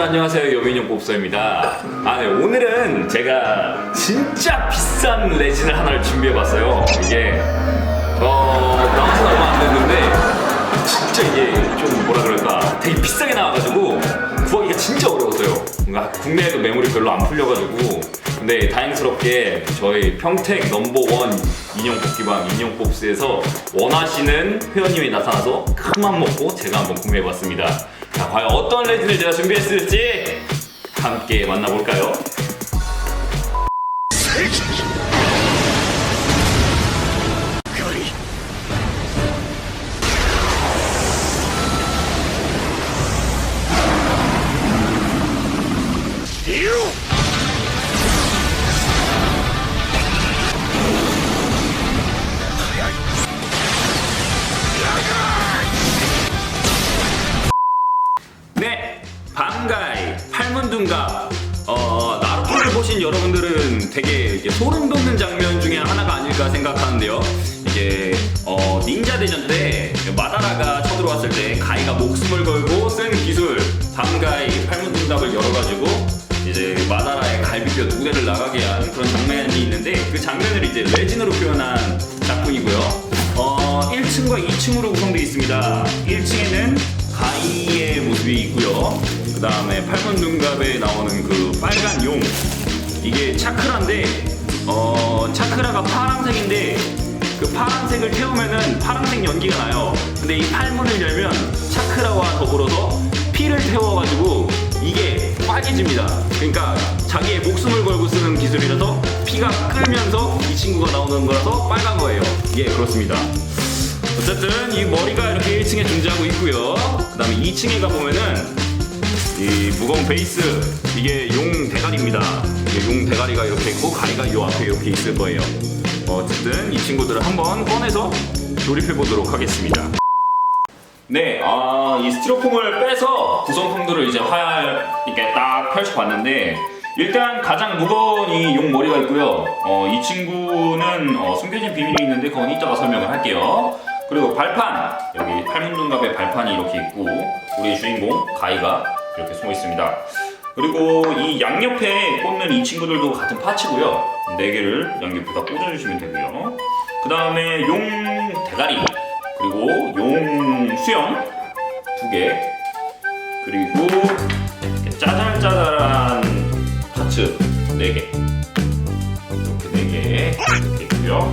여러분들 안녕하세요. 여민용 곱서입니다. 아, 네, 오늘은 제가 진짜 비싼 레진을 하나를 준비해봤어요. 이게 어 나와서 얼마 안 됐는데 진짜 이게 좀 뭐라 그럴까? 되게 비싸게 나와가지고 구하기가 진짜 어려웠어요. 뭔가 국내에도 매물이 별로 안 풀려가지고. 근데 다행스럽게 저희 평택 넘버원 인형 뽑기방 인형 뽑스에서 원하시는 회원님이 나타나서 큰맘 먹고 제가 한번 구매해봤습니다 자 과연 어떤 레진을 제가 준비했을지 함께 만나볼까요? 네, 반가이, 팔문둥갑. 어, 나루토를 보신 여러분들은 되게 소름 돋는 장면 중에 하나가 아닐까 생각하는데요. 이게 어, 닌자 대전 때 마다라가 쳐들어왔을 때 가이가 목숨을 걸고 쓴 기술 반가이 팔문둥갑을 열어가지고 이제 마다라의 갈비뼈 두 개를 나가게 한 그런 장면이 있는데 그 장면을 이제 레진으로 표현한 작품이고요. 어, 1층과 2층으로 구성되어 있습니다. 1층에는 가이의 모습이 있고요. 그 다음에 팔문 눈갑에 나오는 그 빨간 용 이게 차크라인데 어 차크라가 파란색인데 그 파란색을 태우면은 파란색 연기가 나요. 근데 이 팔문을 열면 차크라와 더불어서 피를 태워가지고 이게 빨개집니다. 그러니까 자기의 목숨을 걸고 쓰는 기술이라서 피가 끓면서 이 친구가 나오는 거라서 빨간 거예요. 예, 그렇습니다. 어쨌든 이 머리가 이렇게 1층에 등장하고 있고요. 그 다음에 2층에 가보면은 이 무거운 베이스 이게 용 대가리입니다. 이게 용 대가리가 이렇게 있고 가리가 요 앞에 이렇게 있을 거예요. 어, 어쨌든 이 친구들을 한번 꺼내서 조립해 보도록 하겠습니다. 네, 아, 이 스티로폼을 빼서 구성품들을 이제 화열 이렇게 딱 펼쳐봤는데 일단 가장 무거운 이 용 머리가 있고요. 어, 이 친구는 어, 숨겨진 비밀이 있는데 그건 이따가 설명을 할게요. 그리고 발판 여기 팔문둥갑의 발판이 이렇게 있고 우리 주인공 가이가 이렇게 숨어 있습니다. 그리고 이 양옆에 꽂는 이 친구들도 같은 파츠고요. 네 개를 양옆에 다 꽂아주시면 되고요. 그 다음에 용 대가리 그리고 용 수염 두 개, 그리고 이렇게 짜잘짜잘한 파츠 네 개, 이렇게 네 개 이렇게 있고요.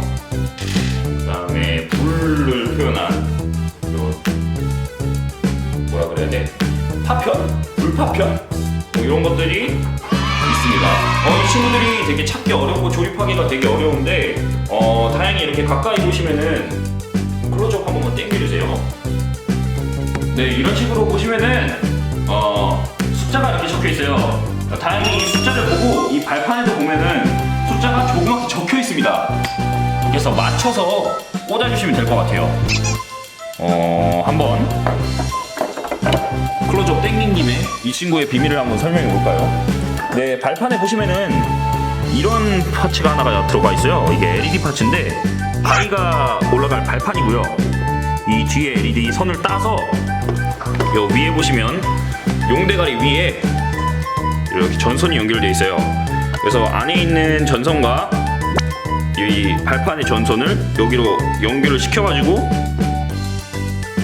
불을 표현한 요 뭐라 그래야 돼? 파편? 불파편? 뭐 이런 것들이 있습니다. 어, 이 친구들이 되게 찾기 어렵고 조립하기가 되게 어려운데 어, 다행히 이렇게 가까이 보시면은 클로즈업 한 번만 당겨주세요. 네, 이런 식으로 보시면은 어, 숫자가 이렇게 적혀 있어요. 다행히 이 숫자를 보고 이 발판에도 보면은 숫자가 조그맣게 적혀 있습니다. 그래서 맞춰서 꽂아주시면 될 것 같아요. 어, 한번 클로즈업 땡긴 김에 이 친구의 비밀을 한번 설명해 볼까요? 네, 발판에 보시면은 이런 파츠가 하나가 들어가 있어요. 이게 LED 파츠인데 가위가 올라갈 발판이고요. 이 뒤에 LED 선을 따서 요 위에 보시면 용대가리 위에 이렇게 전선이 연결되어 있어요. 그래서 안에 있는 전선과 이 발판의 전선을 여기로 연결을 시켜가지고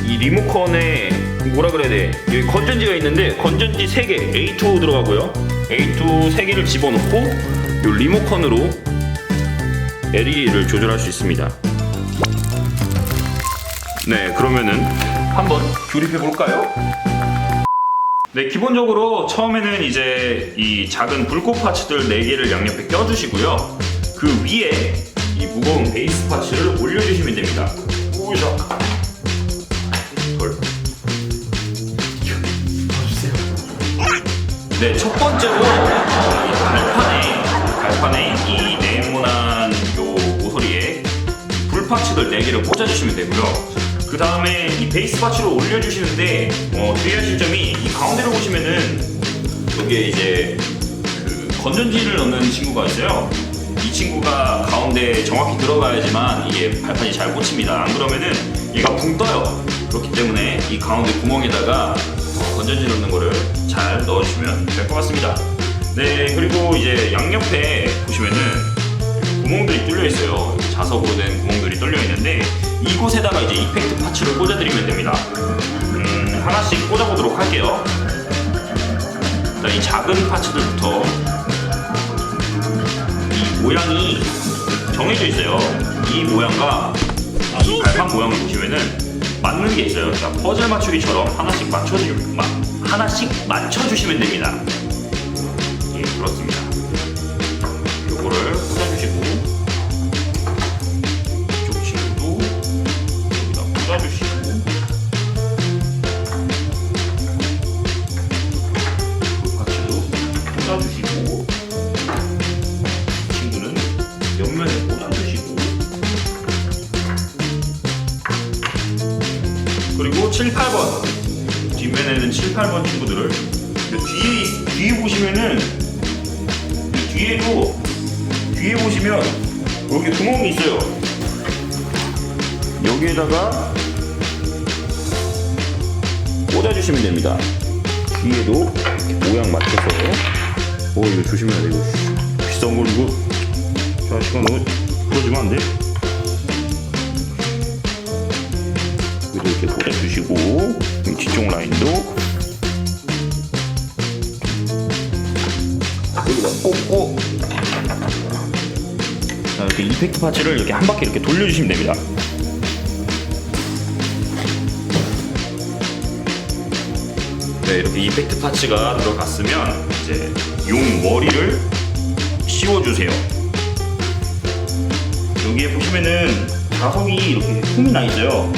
이 리모컨에 뭐라 그래야 돼? 여기 건전지가 있는데 건전지 3개 A2 들어가고요. A2 3개를 집어넣고 이 리모컨으로 LED를 조절할 수 있습니다. 네, 그러면은 한번 조립해 볼까요? 네, 기본적으로 처음에는 이제 이 작은 불꽃 파츠들 4개를 양옆에 껴주시고요. 그 위에 이 무거운 베이스 파츠를 올려주시면 됩니다. 오샤. 덜. 네, 첫 번째로 이 발판에 발판에 이 네모난 요 모서리에 불 파츠들 4개를 꽂아주시면 되고요. 그 다음에 이 베이스 파츠를 올려주시는데 어, 주의하실 점이 이 가운데로 보시면은 여기에 이제 그 건전지를 넣는 친구가 있어요. 이 친구가 가운데 정확히 들어가야지만 이게 발판이 잘 꽂힙니다. 안 그러면은 얘가 붕 떠요. 그렇기 때문에 이 가운데 구멍에다가 어, 건전지 넣는 거를 잘 넣어주시면 될 것 같습니다. 네, 그리고 이제 양옆에 보시면은 구멍들이 뚫려 있어요. 자석으로 된 구멍들이 뚫려 있는데 이곳에다가 이제 이펙트 파츠를 꽂아드리면 됩니다. 음, 하나씩 꽂아보도록 할게요. 일단 이 작은 파츠들부터 이 모양이 정해져 있어요. 이 모양과 이 발판 모양을 보시면은 맞는 게 있어요. 그러니까 퍼즐 맞추기처럼 하나씩 맞춰주 마, 하나씩 맞춰주시면 됩니다. 7, 8번 뒷면에는 7, 8번 친구들을 뒤에 뒤에 보시면은 이 뒤에도 뒤에 보시면 여기 구멍이 있어요. 여기에다가 꽂아주시면 됩니다. 뒤에도 모양 맞춰서 어 이거 조심해야 돼 이거 비싼 걸 이거 자식아 너 그러지면 안 돼. 뒤쪽 라인도 여기다 꽂고 자, 이렇게 이펙트 파츠를 이렇게 한 바퀴 이렇게 돌려주시면 됩니다. 네, 이렇게 이펙트 파츠가 들어갔으면 이제 용 머리를 씌워주세요. 여기에 보시면은 자석이 이렇게 홈이 나 있어요.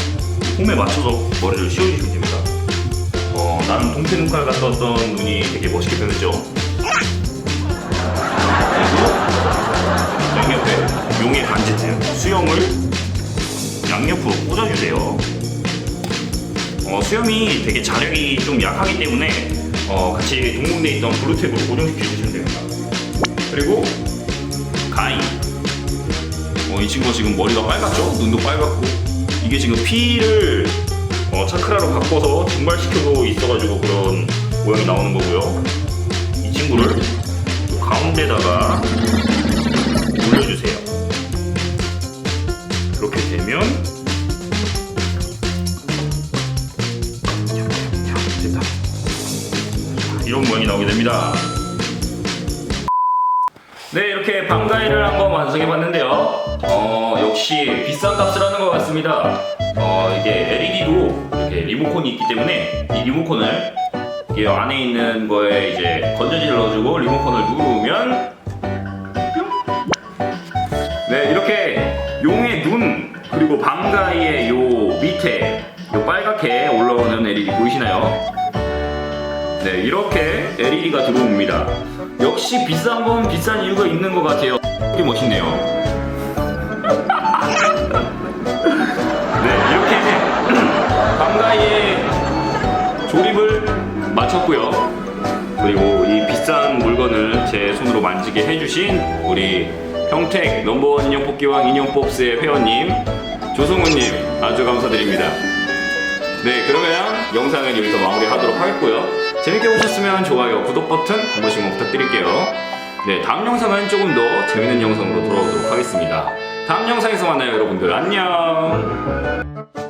홈에 맞춰서 머리를 씌워주시면 됩니다. 어, 나는 동태 눈깔 왔던 눈이 되게 멋있게 변했죠. 양옆에 용의 반지템 수염을 양옆으로 꽂아주세요. 어, 수염이 되게 자력이 좀 약하기 때문에 어, 같이 동봉대에 있던 블루탭으로 고정시켜 주시면 됩니다. 그리고 가이. 어, 이 친구가 지금 머리가 빨갛죠? 눈도 빨갛고 이게 지금 피를 어, 차크라로 바꿔서 증발시켜서 있어가지고 그런 모양이 나오는 거고요. 이 친구를 또 가운데다가 올려주세요. 그렇게 되면 됐다. 이런 모양이 나오게 됩니다. 네, 이렇게 방가이를 한번 완성해 봤는데요. 어, 역시 비싼 값을 하는 것 같습니다. 어, 이게 LED도 이렇게 리모컨이 있기 때문에 이 리모컨을 이 안에 있는 거에 이제 건전지를 넣어주고 리모컨을 누르면 네, 이렇게 용의 눈 그리고 방가이의 요 밑에 요 빨갛게 올라오는 LED 보이시나요? 네, 이렇게 LED가 들어옵니다. 역시 비싼 건 비싼 이유가 있는 것 같아요. 되게 멋있네요. 마쳤고요. 그리고 이 비싼 물건을 제 손으로 만지게 해주신 우리 평택 넘버원 인형 뽑기왕 인형 뽑스의 회원님 조성훈님 아주 감사드립니다. 네, 그러면 영상은 여기서 마무리하도록 하겠고요. 재밌게 보셨으면 좋아요, 구독 버튼 한 번씩만 부탁드릴게요. 네, 다음 영상은 조금 더 재밌는 영상으로 돌아오도록 하겠습니다. 다음 영상에서 만나요, 여러분들. 안녕!